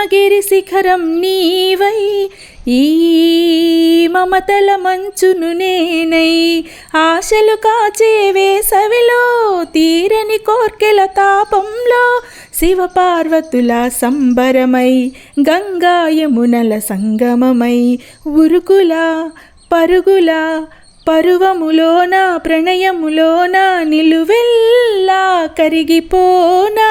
హిమగిరి శిఖరం నీవై ఈ మమతల మంచును నేనై. ఆశలు కాచే వేసవిలో తీరని కోర్కెల తాపంలో శివపార్వతుల సంబరమై గంగాయమునల సంగమమై. ఉరుకుల పరుగుల పరువములోన ప్రణయములోన నిలువెల్లా కరిగిపోనా?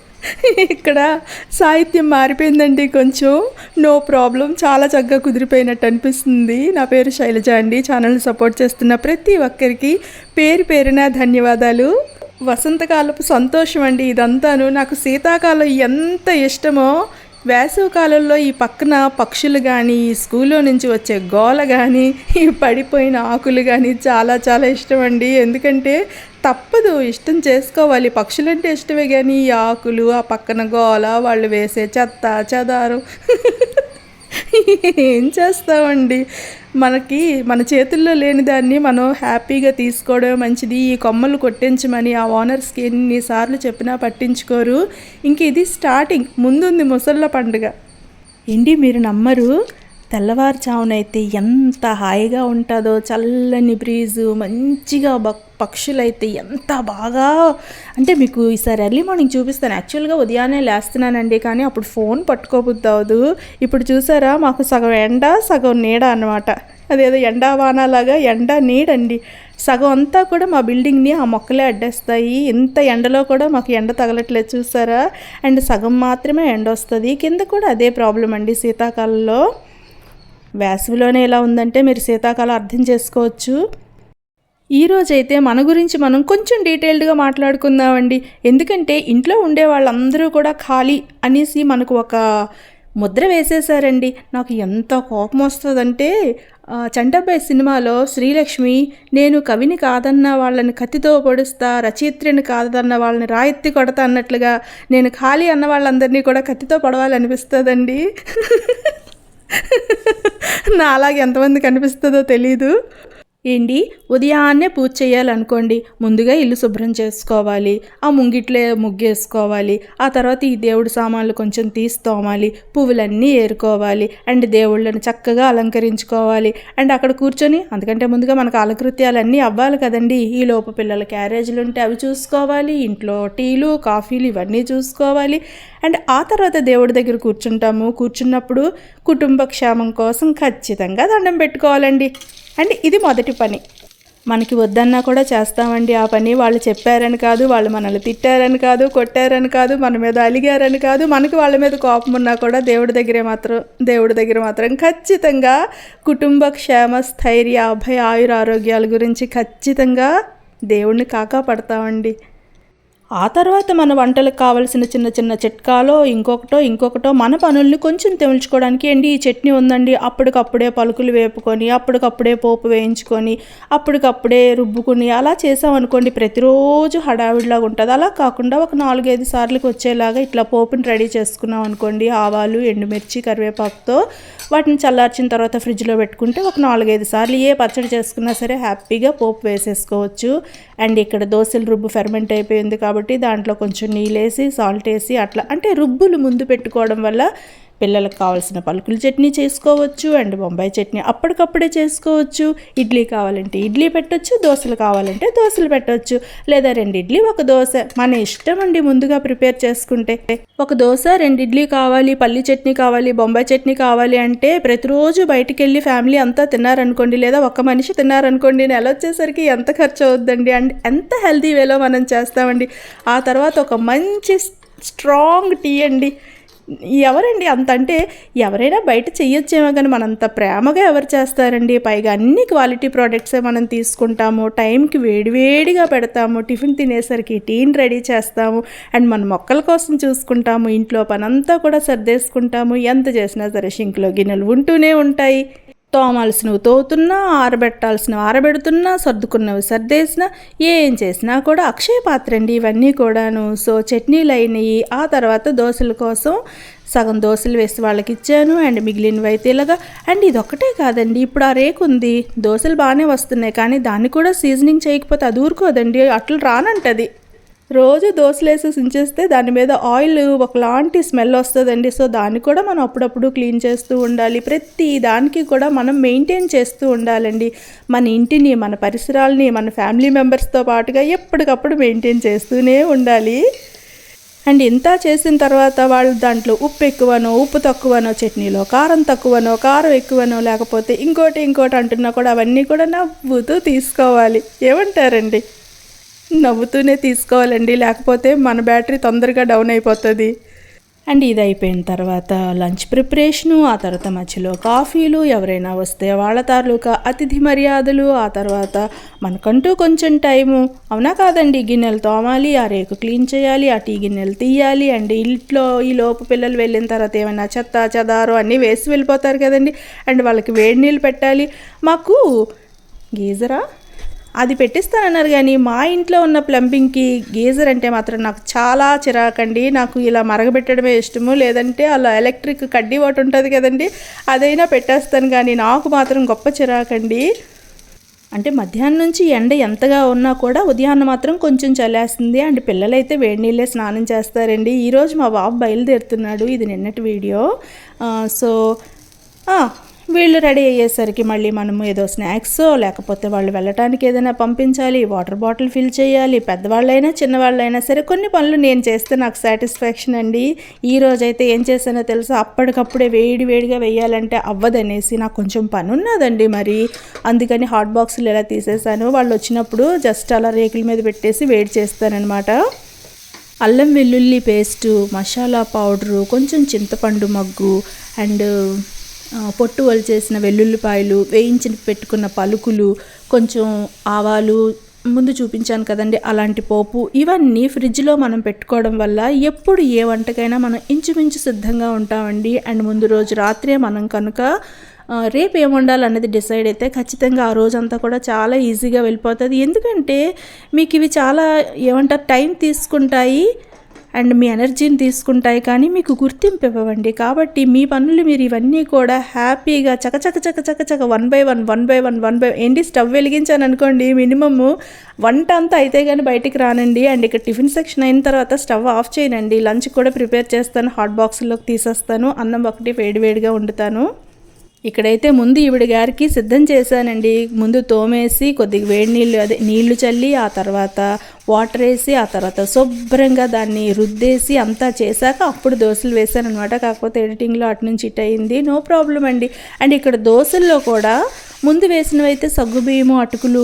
ఇక్కడ సాహిత్యం మారిపోయిందండి కొంచెం. నో ప్రాబ్లం చాలా చక్కగా కుదిరిపోయినట్టు అనిపిస్తుంది. నా పేరు శైలజ అండి. ఛానల్ని సపోర్ట్ చేస్తున్న ప్రతి ఒక్కరికి పేరు పేరున ధన్యవాదాలు. వసంతకాలపు సంతోషం అండి ఇదంతాను. నాకు శీతాకాలం ఎంత ఇష్టమో వేసవికాలంలో ఈ పక్కన పక్షులు కానీ ఈ స్కూల్లో నుంచి వచ్చే గోల కానీ ఈ పడిపోయిన ఆకులు కానీ చాలా చాలా ఇష్టం అండి ఎందుకంటే తప్పదు ఇష్టం చేసుకోవాలి. పక్షులంటే ఇష్టమే కానీ ఈ ఆకులు ఆ పక్కన గోల వాళ్ళు వేసే చెత్త చెదారం. ఏం చేస్తామండి? మనకి మన చేతుల్లో లేని దాన్ని మనం హ్యాపీగా తీసుకోవడం మంచిది. ఈ కొమ్మలు కొట్టించమని ఆ ఓనర్స్కి ఎన్నిసార్లు చెప్పినా పట్టించుకోరు. ఇంక ఇది స్టార్టింగ్. ముందుంది ముసళ్ళ పండుగ. ఏంటి మీరు నమ్మరు? తెల్లవారుజామునైతే ఎంత హాయిగా ఉంటుందో చల్లని బ్రీజు మంచిగా పక్షులైతే ఎంత బాగా. అంటే మీకు ఈసారి ఎర్లీ మార్నింగ్ చూపిస్తాను. యాక్చువల్గా ఉదయాన్నే లేస్తున్నానండి కానీ అప్పుడు ఫోన్ పట్టుకోబుద్ది ఇప్పుడు చూసారా మాకు సగం ఎండ సగం నీడ అన్నమాట. అదేదో ఎండా వానాలాగా ఎండ నీడండి. సగం అంతా కూడా మా బిల్డింగ్ని ఆ మొక్కలే అడ్డేస్తాయి. ఇంత ఎండలో కూడా మాకు ఎండ తగలట్లేదు చూసారా? అండ్ సగం మాత్రమే ఎండ వస్తుంది కింద కూడా అదే ప్రాబ్లం అండి శీతాకాలంలో. వేసవిలోనే ఎలా ఉందంటే మీరు శీతాకాలం అర్థం చేసుకోవచ్చు. ఈరోజైతే మన గురించి మనం కొంచెం డీటెయిల్డ్గా మాట్లాడుకుందామండి. ఎందుకంటే ఇంట్లో ఉండే వాళ్ళందరూ కూడా ఖాళీ అనేసి మనకు ఒక ముద్ర వేసేసారండి నాకు ఎంత కోపం వస్తుందంటే చంటబ్బాయి సినిమాలో శ్రీలక్ష్మి నేను కవిని కాదన్న వాళ్ళని కత్తితో పొడుస్తా రచయిత్రిని కాదన్న వాళ్ళని రాయెత్తి కొడతా అన్నట్లుగా నేను ఖాళీ అన్న వాళ్ళందరినీ కూడా కత్తితో పొడవాలనిపిస్తుందండి. నా అలాగే ఎంతమంది కనిపిస్తుందో తెలీదు. ఏంటి? ఉదయాన్నే పూజ చేయాలనుకోండి ముందుగా ఇల్లు శుభ్రం చేసుకోవాలి ఆ ముంగిట్లే ముగ్గేసుకోవాలి ఆ తర్వాత ఈ దేవుడి సామాన్లు కొంచెం తీసి తోమాలి పువ్వులన్నీ ఏరుకోవాలి అండ్ దేవుళ్ళని చక్కగా అలంకరించుకోవాలి అండ్ అక్కడ కూర్చొని అందుకంటే ముందుగా మనకు అలకృత్యాలన్నీ అవ్వాలి కదండి. ఈ లోపు పిల్లల క్యారేజీలు ఉంటే అవి చూసుకోవాలి ఇంట్లో టీలు కాఫీలు ఇవన్నీ చూసుకోవాలి అండ్ ఆ తర్వాత దేవుడి దగ్గర కూర్చుంటాము. కూర్చున్నప్పుడు కుటుంబ క్షేమం కోసం ఖచ్చితంగా దండం పెట్టుకోవాలండి. అండ్ ఇది మొదటి పని. మనకి వద్దన్నా కూడా చేస్తామండి. ఆ పని వాళ్ళు చెప్పారని కాదు వాళ్ళు మనల్ని తిట్టారని కాదు కొట్టారని కాదు మన మీద అలిగారని కాదు మనకి వాళ్ళ మీద కోపం ఉన్నా కూడా దేవుడి దగ్గరే మాత్రం దేవుడి దగ్గర మాత్రం ఖచ్చితంగా కుటుంబ క్షేమ స్థైర్య అభయ ఆయుర ఆరోగ్యాల గురించి ఖచ్చితంగా దేవుణ్ణి కాకా పడతామండి ఆ తర్వాత మన వంటలకు కావాల్సిన చిన్న చిన్న చిట్కాలో ఇంకొకటో ఇంకొకటో మన పనుల్ని కొంచెం తెమిల్చుకోవడానికి ఏంటి? ఈ చట్నీ ఉందండి. అప్పటికప్పుడే పలుకులు వేపుకొని అప్పటికప్పుడే పోపు వేయించుకొని అప్పటికప్పుడే రుబ్బుకుని అలా చేసామనుకోండి ప్రతిరోజు హడావిడిలాగా ఉంటుంది. అలా కాకుండా ఒక నాలుగైదు సార్లకి వచ్చేలాగా ఇట్లా పోపుని రెడీ చేసుకున్నాం అనుకోండి ఆవాలు ఎండుమిర్చి కరివేపాకుతో వాటిని చల్లార్చిన తర్వాత ఫ్రిడ్జ్లో పెట్టుకుంటే ఒక నాలుగైదు సార్లు ఏ పచ్చడి చేసుకున్నా సరే హ్యాపీగా పోపు వేసేసుకోవచ్చు. అండ్ ఇక్కడ దోశలు రుబ్బు ఫెర్మెంట్ అయిపోయింది కాబట్టి దాంట్లో కొంచెం నీళ్ళేసి సాల్ట్ వేసి అట్లా అంటే రుబ్బులు ముందు పెట్టుకోవడం వల్ల పిల్లలకు కావాల్సిన పలుకుల చట్నీ చేసుకోవచ్చు అండ్ బొంబాయి చట్నీ అప్పటికప్పుడే చేసుకోవచ్చు. ఇడ్లీ కావాలంటే ఇడ్లీ పెట్టొచ్చు దోశలు కావాలంటే దోశలు పెట్టొచ్చు. లేదా రెండు ఇడ్లీ ఒక దోశ. మన ఇష్టం అండి ముందుగా ప్రిపేర్ చేసుకుంటే. ఒక దోశ రెండు ఇడ్లీ కావాలి పల్లి చట్నీ కావాలి బొంబాయి చట్నీ కావాలి అంటే ప్రతిరోజు బయటికి వెళ్ళి ఫ్యామిలీ అంతా తిన్నారనుకోండి లేదా ఒక మనిషి తిన్నారనుకోండి నెల వచ్చేసరికి ఎంత ఖర్చు అవుద్దండి అండ్ ఎంత హెల్తీ వేలో మనం చేస్తామండి? ఆ తర్వాత ఒక మంచి స్ట్రాంగ్ టీ అండి. ఎవరండి అంత అంటే ఎవరైనా బయట చెయ్యొచ్చేమో కానీ మనంత ప్రేమగా ఎవరు చేస్తారండి? పైగా అన్ని క్వాలిటీ ప్రోడక్ట్సే మనం తీసుకుంటాము. టైంకి వేడివేడిగా పెడతాము. టిఫిన్ తినేసరికి టీని రెడీ చేస్తాము. అండ్ మన మొక్కల కోసం చూసుకుంటాము. ఇంట్లో పనంతా కూడా సర్దేసుకుంటాము. ఎంత చేసినా సరే షింక్లో గిన్నెలు ఉంటూనే ఉంటాయి. తోమాల్సినవి తోతున్నా ఆరబెట్టాల్సినవి ఆరబెడుతున్నా సర్దుకున్నవి సర్దేసినా ఏం చేసినా కూడా అక్షయ పాత్ర అండి ఇవన్నీ కూడాను. సో చట్నీలు అయినాయి. ఆ తర్వాత దోశల కోసం సగం దోశలు వేసి వాళ్ళకి ఇచ్చాను. అండ్ మిగిలినవి అయితే ఇలాగా. అండ్ ఇది ఒక్కటే కాదండి. ఇప్పుడు ఆ రేకు ఉంది. దోశలు బాగానే వస్తున్నాయి. కానీ దాన్ని కూడా సీజనింగ్ చేయకపోతే అది ఊరుకోదండి. అట్లు రానంటది. రోజు దోశలు సించేస్తే దాని మీద ఆయిల్ ఒకలాంటి స్మెల్ వస్తుందండి. సో దాన్ని కూడా మనం అప్పుడప్పుడు క్లీన్ చేస్తూ ఉండాలి. ప్రతి దానికి కూడా మనం మెయింటైన్ చేస్తూ ఉండాలండి. మన ఇంటిని మన పరిసరాలని మన ఫ్యామిలీ మెంబర్స్తో పాటుగా ఎప్పటికప్పుడు మెయింటైన్ చేస్తూనే ఉండాలి. అండ్ ఇంత చేసిన తర్వాత వాళ్ళు దాంట్లో ఉప్పు ఎక్కువనో ఉప్పు తక్కువనో చట్నీలో కారం తక్కువనో కారం ఎక్కువనో లేకపోతే ఇంకోటి ఇంకోటి అంటున్నా కూడా అవన్నీ కూడా నవ్వుతూ తీసుకోవాలి. ఏమంటారండి? నవ్వుతూనే తీసుకోవాలండి. లేకపోతే మన బ్యాటరీ తొందరగా డౌన్ అయిపోతుంది. అండ్ ఇది అయిపోయిన తర్వాత లంచ్ ప్రిపరేషను ఆ తర్వాత మధ్యలో కాఫీలు ఎవరైనా వస్తే వాళ్ళ తాలూకా అతిథి మర్యాదలు ఆ తర్వాత మనకంటూ కొంచెం టైము. అవునా కాదండి గిన్నెలు తోమాలి ఆ రేకు క్లీన్ చేయాలి ఆ టీ గిన్నెలు తీయాలి అండ్ ఇంట్లో ఈ లోపు పిల్లలు వెళ్ళిన తర్వాత ఏమైనా చెత్త చెదారు అన్నీ వేసి వెళ్ళిపోతారు కదండి. అండ్ వాళ్ళకి వేడి నీళ్ళు పెట్టాలి. మాకు గీజరా? అది పెట్టిస్తానన్నారు కానీ మా ఇంట్లో ఉన్న ప్లంబింగ్కి గీజర్ అంటే మాత్రం నాకు చాలా చిరాకండి. నాకు ఇలా మరగబెట్టడమే ఇష్టము. లేదంటే అలా ఎలక్ట్రిక్ కడ్డీ ఒకటి ఉంటుంది కదండి అదైనా పెట్టేస్తాను కానీ నాకు మాత్రం గొప్ప చిరాకండి. అంటే మధ్యాహ్నం నుంచి ఎండ ఎంతగా ఉన్నా కూడా ఉదయాన్నం మాత్రం కొంచెం చల్లేస్తుంది. అండ్ పిల్లలైతే వేడి నీళ్ళే స్నానం చేస్తారండి. ఈరోజు మా బాబు బయలుదేరుతున్నాడు. ఇది నిన్నటి వీడియో. సో వీళ్ళు రెడీ అయ్యేసరికి మళ్ళీ మనము ఏదో స్నాక్స్ లేకపోతే వాళ్ళు వెళ్ళటానికి ఏదైనా పంపించాలి వాటర్ బాటిల్ ఫిల్ చేయాలి పెద్దవాళ్ళైనా చిన్నవాళ్ళైనా సరే కొన్ని పనులు నేను చేస్తే నాకు సాటిస్ఫాక్షన్ అండి. ఈ రోజైతే ఏం చేశానో తెలుసా? అప్పటికప్పుడే వేడి వేడిగా వేయాలంటే అవ్వదనేసి నాకు కొంచెం పని ఉన్నదండి మరి. అందుకని హాట్ బాక్సులు ఎలా తీసేసాను వాళ్ళు వచ్చినప్పుడు జస్ట్ అలా రేకుల మీద పెట్టేసి వేడి చేస్తానన్నమాట అల్లం వెల్లుల్లి పేస్టు మసాలా పౌడరు కొంచెం చింతపండు మగ్గు అండ్ పొట్టు వలిచేసిన వెల్లుల్లిపాయలు వేయించి పెట్టుకున్న పలుకులు కొంచెం ఆవాలు ముందు చూపించాను కదండి అలాంటి పోపు. ఇవన్నీ ఫ్రిడ్జ్లో మనం పెట్టుకోవడం వల్ల ఎప్పుడు ఏ వంటకైనా మనం ఇంచుమించు సిద్ధంగా ఉంటామండి. అండ్ ముందు రోజు రాత్రే మనం కనుక రేపు ఏం వండాలన్నది డిసైడ్ అయితే ఖచ్చితంగా ఆ రోజంతా కూడా చాలా ఈజీగా వెళ్ళిపోతుంది. ఎందుకంటే మీకు ఇవి చాలా ఏమంటారు టైం తీసుకుంటాయి. అండ్ మీ ఎనర్జీని తీసుకుంటాయి కానీ మీకు గుర్తింపు ఇవ్వండి. కాబట్టి మీ పనులు మీరు ఇవన్నీ కూడా హ్యాపీగా చకచక చక చక చక one by one one by one one by ఏంటి? స్టవ్ వెలిగించాను అనుకోండి మినిమమ్ వంట అంతా అయితే కానీ బయటికి రానండి. అండ్ ఇక్కడ టిఫిన్ సెక్షన్ అయిన తర్వాత స్టవ్ ఆఫ్ చేయనండి లంచ్ కూడా ప్రిపేర్ చేస్తాను హాట్ బాక్స్లోకి తీసేస్తాను అన్నం ఒకటి వేడివేడిగా వండుతాను. ఇక్కడైతే ముందు ఈవిడ గారికి సిద్ధం చేశానండి. ముందు తోమేసి కొద్దిగా వేడి నీళ్ళు అదే నీళ్ళు చల్లి ఆ తర్వాత వాటర్ వేసి ఆ తర్వాత శుభ్రంగా దాన్ని రుద్దేసి అంతా చేశాక అప్పుడు దోశలు వేశాను అనమాట కాకపోతే ఎడిటింగ్లో అటు నుంచి ఇట్ అయింది. నో ప్రాబ్లం అండి. అండ్ ఇక్కడ దోశల్లో కూడా ముందు వేసినవి అయితే సగ్గుబియ్యము అటుకులు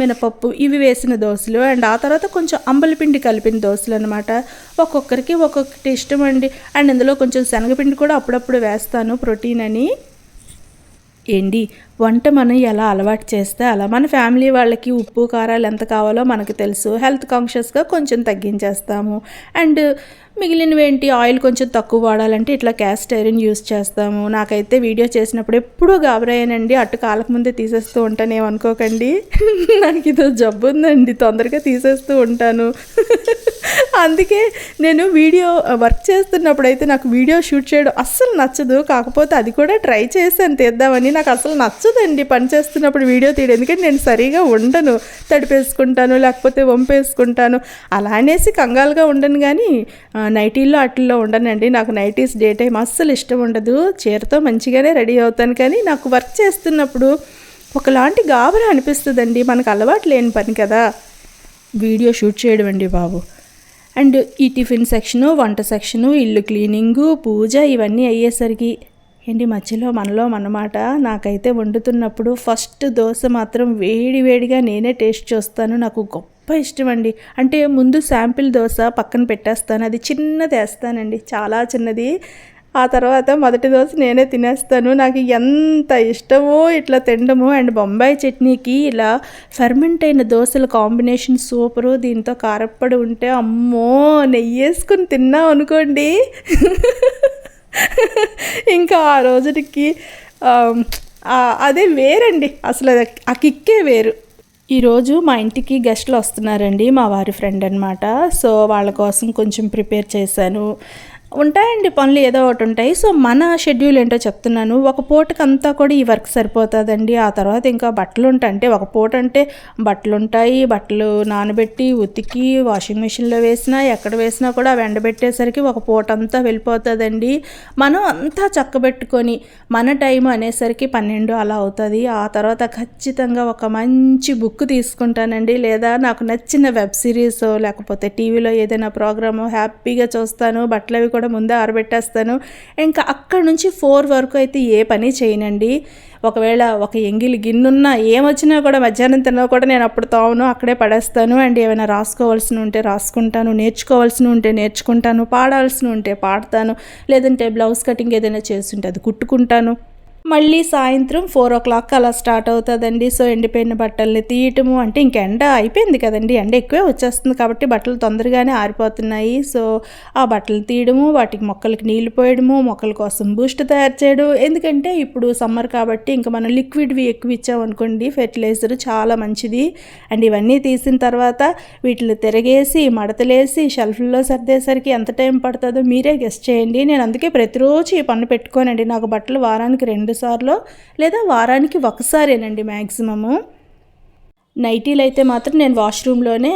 మినపప్పు ఇవి వేసిన దోశలు. అండ్ ఆ తర్వాత కొంచెం అంబలిపిండి కలిపిన దోశలు అనమాట ఒక్కొక్కరికి ఒక్కొక్కటి ఇష్టం అండి. అండ్ ఇందులో కొంచెం శనగపిండి కూడా అప్పుడప్పుడు వేస్తాను ప్రోటీన్ అని. ఏంటి వంట మనం ఎలా అలవాటు చేస్తే అలా? మన ఫ్యామిలీ వాళ్ళకి ఉప్పు కారాలు ఎంత కావాలో మనకు తెలుసు. హెల్త్ కాన్షియస్గా కొంచెం తగ్గించేస్తాము. అండ్ మిగిలినవి ఏంటి ఆయిల్ కొంచెం తక్కువ వాడాలంటే ఇట్లా క్యాస్ట్ ఐరన్ యూస్ చేస్తాము. నాకైతే వీడియో చేసినప్పుడు ఎప్పుడూ గాబరాయనండి. అటు కాలకు ముందే తీసేస్తూ ఉంటాను. ఏమనుకోకండి. నాకు ఇదో జబ్బు ఉందండి. తొందరగా తీసేస్తూ ఉంటాను. అందుకే నేను వీడియో వర్క్ చేస్తున్నప్పుడు అయితే నాకు వీడియో షూట్ చేయడం అస్సలు నచ్చదు. కాకపోతే అది కూడా ట్రై చేశాను తీద్దామని. నాకు అసలు నచ్చ నచ్చదండి పని చేస్తున్నప్పుడు వీడియో తీయడం. ఎందుకంటే నేను సరిగా ఉండను. తడిపేసుకుంటాను లేకపోతే వంపేసుకుంటాను. అలా అనేసి కంగాలుగా ఉండను కానీ నైటీల్లో అట్లలో ఉండనండి. నాకు నైటీస్ డే టైం అస్సలు ఇష్టం ఉండదు. చీరతో మంచిగానే రెడీ అవుతాను కానీ నాకు వర్క్ చేస్తున్నప్పుడు ఒకలాంటి గాబరా అనిపిస్తుందండి. మనకు అలవాటు లేని పని కదా. వీడియో షూట్ చేయడం అండి బాబు. అండ్ ఈ టిఫిన్ సెక్షను వంట సెక్షను ఇల్లు క్లీనింగు పూజ ఇవన్నీ అయ్యేసరికి ఏంటి మధ్యలో మనలో మనమాట? నాకైతే వండుతున్నప్పుడు ఫస్ట్ దోశ మాత్రం వేడి వేడిగా నేనే టేస్ట్ చూస్తాను. నాకు గొప్ప ఇష్టం అండి అంటే ముందు శాంపిల్ దోశ పక్కన పెట్టేస్తాను. అది చిన్నది వేస్తానండి. చాలా చిన్నది. ఆ తర్వాత మొదటి దోశ నేనే తినేస్తాను. నాకు ఎంత ఇష్టమో ఇట్లా తినడము అండ్ బొంబాయి చట్నీకి ఇలా ఫెర్మెంట్ అయిన దోశల కాంబినేషన్ సూపరు. దీంతో కారప్పడి ఉంటే అమ్మో! నెయ్యి వేసుకుని తిన్నాం అనుకోండి. ఇంకా ఆ రోజుకి అదే వేరండి. అసలు ఆ కిక్కే వేరు. ఈరోజు మా ఇంటికి గెస్ట్లు వస్తున్నారండి మా వారి ఫ్రెండ్ అనమాట సో వాళ్ళ కోసం కొంచెం ప్రిపేర్ చేశాను. ఉంటాయండి పనులు ఏదో ఒకటి ఉంటాయి. సో మన షెడ్యూల్ ఏంటో చెప్తున్నాను. ఒక పూటకి అంతా కూడా ఈ వర్క్ సరిపోతుందండి. ఆ తర్వాత ఇంకా బట్టలు ఉంటాయి. అంటే ఒక పూట అంటే బట్టలు ఉంటాయి. బట్టలు నానబెట్టి ఉతికి వాషింగ్ మిషన్లో వేసినా ఎక్కడ వేసినా కూడా అవి ఎండబెట్టేసరికి ఒక పూట అంతా వెళ్ళిపోతుందండి. మనం అంతా చక్కబెట్టుకొని మన టైం అనేసరికి పన్నెండు అలా అవుతుంది. ఆ తర్వాత ఖచ్చితంగా ఒక మంచి బుక్ తీసుకుంటానండి. లేదా నాకు నచ్చిన వెబ్ సిరీస్ లేకపోతే టీవీలో ఏదైనా ప్రోగ్రాము హ్యాపీగా చూస్తాను. బట్టలు అవి కూడా ముందే ఆరబెట్టేస్తాను. ఇంకా అక్కడ నుంచి ఫోర్ వరకు అయితే ఏ పని చేయనండి. ఒకవేళ ఒక ఎంగిలి గిన్నున్నా ఏమొచ్చినా కూడా మధ్యాహ్నం తిన్నా కూడా నేను అప్పుడు తావును అక్కడే పడేస్తాను. అండ్ ఏమైనా రాసుకోవాల్సిన ఉంటే రాసుకుంటాను నేర్చుకోవాల్సిన ఉంటే నేర్చుకుంటాను పాడాల్సిన ఉంటే పాడతాను. లేదంటే బ్లౌజ్ కటింగ్ ఏదైనా చేస్తుంటే అది కుట్టుకుంటాను. మళ్ళీ సాయంత్రం ఫోర్ ఓ క్లాక్ అలా స్టార్ట్ అవుతుందండి. సో ఎండిపోయిన బట్టల్ని తీయటము అంటే ఇంక ఎండ అయిపోయింది కదండి. ఎండ ఎక్కువే వచ్చేస్తుంది కాబట్టి బట్టలు తొందరగానే ఆరిపోతున్నాయి. సో ఆ బట్టలు తీయడము వాటికి మొక్కలకి నీళ్ళు పోయడము మొక్కల కోసం బూస్ట్ తయారు చేయడం. ఎందుకంటే ఇప్పుడు సమ్మర్ కాబట్టి ఇంకా మనం లిక్విడ్వి ఎక్కువ ఇచ్చామనుకోండి ఫెర్టిలైజర్ చాలా మంచిది. అండ్ ఇవన్నీ తీసిన తర్వాత వీటిని తిరగేసి మడతలేసి షెల్ఫ్లో సర్దేసరికి ఎంత టైం పడుతుందో మీరే గెస్ట్ చేయండి. నేను అందుకే ప్రతిరోజు ఈ పన్ను పెట్టుకోనండి. నాకు బట్టలు వారానికి రెండు రెండుసార్లు లేదా వారానికి ఒకసారేనండి మ్యాక్సిమము నైటీలు అయితే మాత్రం నేను వాష్రూమ్లోనే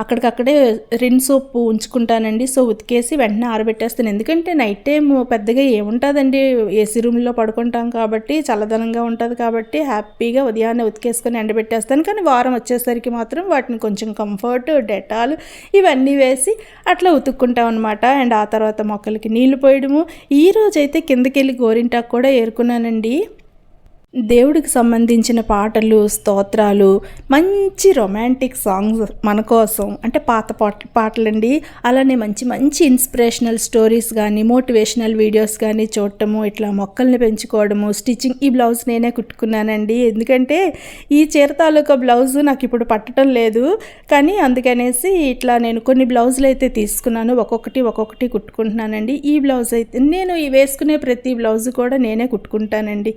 అక్కడికక్కడే రిన్ సోప్ ఉంచుకుంటానండి. సో ఉతికేసి వెంటనే ఆరబెట్టేస్తాను. ఎందుకంటే నైట్ టైం పెద్దగా ఏముంటుందండి. ఏసీ రూమ్లో పడుకుంటాం కాబట్టి చల్లదనంగా ఉంటుంది కాబట్టి హ్యాపీగా ఉదయాన్నే ఉతికేసుకొని ఎండబెట్టేస్తాను. కానీ వారం వచ్చేసరికి మాత్రం వాటిని కొంచెం కంఫర్ట్ డెటాల్ ఇవన్నీ వేసి అట్లా ఉతుక్కుంటాం అనమాట అండ్ ఆ తర్వాత మొక్కలకి నీళ్ళు పోయడము. ఈ రోజైతే గోరింటాకు కూడా ఏరుకున్నానండి. దేవుడికి సంబంధించిన పాటలు స్తోత్రాలు మంచి రొమాంటిక్ సాంగ్స్ మన కోసం. అంటే పాత పాట పాటలండి. అలానే మంచి మంచి ఇన్స్పిరేషనల్ స్టోరీస్ కానీ మోటివేషనల్ వీడియోస్ కానీ చూడటము ఇట్లా మొక్కల్ని పెంచుకోవడము స్టిచ్చింగ్. ఈ బ్లౌజ్ నేనే కుట్టుకున్నానండి. ఎందుకంటే ఈ చీర తాలూకా బ్లౌజ్ నాకు ఇప్పుడు పట్టడం లేదు. కానీ అందుకనేసి ఇట్లా నేను కొన్ని బ్లౌజులు అయితే తీసుకున్నాను. ఒక్కొక్కటి ఒక్కొక్కటి కుట్టుకుంటున్నానండి. ఈ బ్లౌజ్ అయితే నేను వేసుకునే ప్రతి బ్లౌజ్ కూడా నేనే కుట్టుకుంటానండి.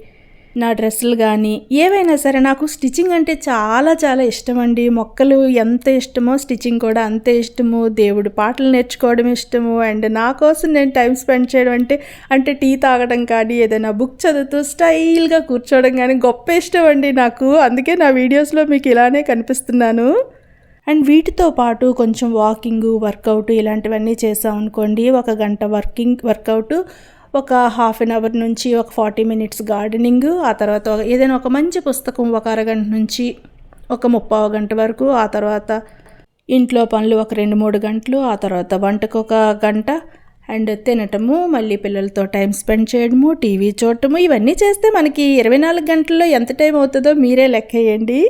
నా డ్రెస్సులు కానీ ఏవైనా సరే నాకు స్టిచ్చింగ్ అంటే చాలా చాలా ఇష్టం అండి మొక్కలు ఎంత ఇష్టమో స్టిచ్చింగ్ కూడా అంతే ఇష్టము. దేవుడు పాటలు నేర్చుకోవడం ఇష్టము. అండ్ నా కోసం నేను టైం స్పెండ్ చేయడం అంటే అంటే టీ తాగడం కానీ ఏదైనా బుక్ చదువుతూ స్టైల్గా కూర్చోవడం కానీ గొప్ప ఇష్టం అండి నాకు. అందుకే నా వీడియోస్లో మీకు ఇలానే కనిపిస్తున్నాను. అండ్ వీటితో పాటు కొంచెం వాకింగ్ వర్కౌట్ ఇలాంటివన్నీ చేసాం అనుకోండి ఒక గంట వర్కింగ్ వర్కౌట్ ఒక హాఫ్ అన్ అవర్ నుంచి ఒక ఫార్టీ మినిట్స్ గార్డెనింగ్ ఆ తర్వాత ఏదైనా ఒక మంచి పుస్తకం ఒక అరగంట నుంచి ఒక ముప్పావు గంట వరకు ఆ తర్వాత ఇంట్లో పనులు ఒక రెండు మూడు గంటలు ఆ తర్వాత వంటకు ఒక గంట అండ్ తినటము మళ్ళీ పిల్లలతో టైం స్పెండ్ చేయడము టీవీ చూడటము ఇవన్నీ చేస్తే మనకి ఇరవై నాలుగు గంటల్లో ఎంత టైం అవుతుందో మీరే లెక్క వేయండి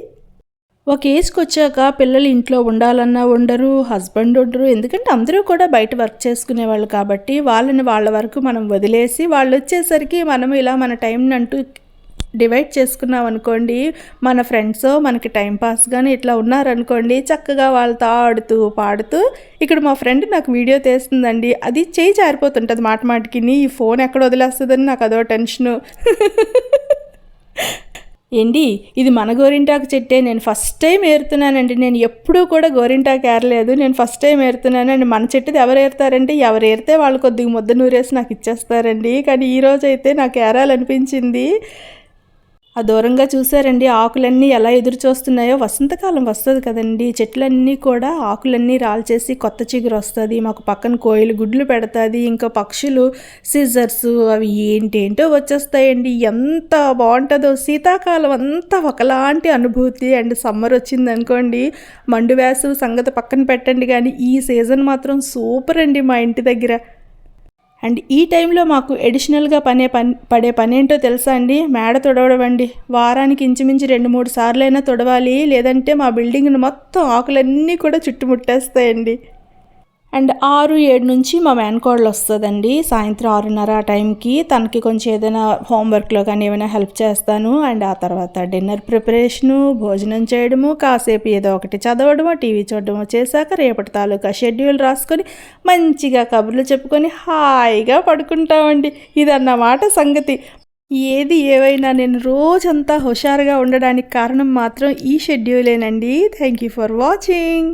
ఒక ఏజ్కి వచ్చాక పిల్లలు ఇంట్లో ఉండాలన్నా ఉండరు హస్బెండ్ ఉండరు. ఎందుకంటే అందరూ కూడా బయట వర్క్ చేసుకునే వాళ్ళు కాబట్టి వాళ్ళని వాళ్ళ వరకు మనం వదిలేసి వాళ్ళు వచ్చేసరికి మనం ఇలా మన టైంని అంటూ డివైడ్ చేసుకున్నాం అనుకోండి మన ఫ్రెండ్స్ మనకి టైంపాస్ కానీ ఇట్లా ఉన్నారనుకోండి చక్కగా వాళ్ళతో ఆడుతూ పాడుతూ ఇక్కడ మా ఫ్రెండ్ నాకు వీడియో తీస్తుందండి. అది చేయి జారిపోతుంటుంది మాట మాటికి ఈ ఫోన్ ఎక్కడ వదిలేస్తుందని నాకు అదో టెన్షను. ఏంటి ఇది మన గోరింటాకు చెట్టే. నేను ఫస్ట్ టైం ఏరుతున్నానండి. నేను ఎప్పుడూ కూడా గోరింటాకు ఏరలేదు. నేను ఫస్ట్ టైం ఏరుతున్నానండి. మన చెట్టుది ఎవరు ఏరుతారంటే ఎవరు ఏరితే వాళ్ళు కొద్దిగా ముద్ద నూరేసి నాకు ఇచ్చేస్తారండి. కానీ ఈరోజైతే అయితే నాకు ఏరాలనిపించింది. ఆ దూరంగా చూసారండి ఆకులన్నీ ఎలా ఎదురు చూస్తున్నాయో. వసంతకాలం వస్తుంది కదండి చెట్లన్నీ కూడా ఆకులన్నీ రాల్చేసి కొత్త చిగురు వస్తుంది. మాకు పక్కన కోయిలు గుడ్లు పెడతాది ఇంకా పక్షులు సిజర్స్ అవి ఏంటేంటో వచ్చేస్తాయండి. ఎంత బాగుంటుందో శీతాకాలం అంతా ఒకలాంటి అనుభూతి అండ్ సమ్మర్ వచ్చింది అనుకోండి. మండు వేసవి సంగతి పక్కన పెట్టండి కానీ ఈ సీజన్ మాత్రం సూపర్ అండి మా ఇంటి దగ్గర. అండ్ ఈ టైంలో మాకు ఎడిషనల్గా పనే పని పడే పని ఏంటో తెలుసా అండి? మేడ తొడవడం అండి వారానికి ఇంచుమించు రెండు మూడు సార్లైనా తొడవాలి. లేదంటే మా బిల్డింగ్ను మొత్తం ఆకులన్నీ కూడా చుట్టుముట్టేస్తాయండి. అండ్ ఆరు ఏడు నుంచి మా మేనకోడలు వస్తుందండి. సాయంత్రం ఆరున్నర ఆ టైంకి తనకి కొంచెం ఏదైనా హోంవర్క్లో కానీ ఏమైనా హెల్ప్ చేస్తాను. అండ్ ఆ తర్వాత డిన్నర్ ప్రిపరేషను భోజనం చేయడము కాసేపు ఏదో ఒకటి చదవడము టీవీ చూడడము చేశాక రేపటి తాలూకా షెడ్యూల్ రాసుకొని మంచిగా కబుర్లు చెప్పుకొని హాయిగా పడుకుంటామండి. ఇదన్నమాట సంగతి. ఏది ఏవైనా నేను రోజంతా హుషారుగా ఉండడానికి కారణం మాత్రం ఈ షెడ్యూలేనండి. Thank you for watching.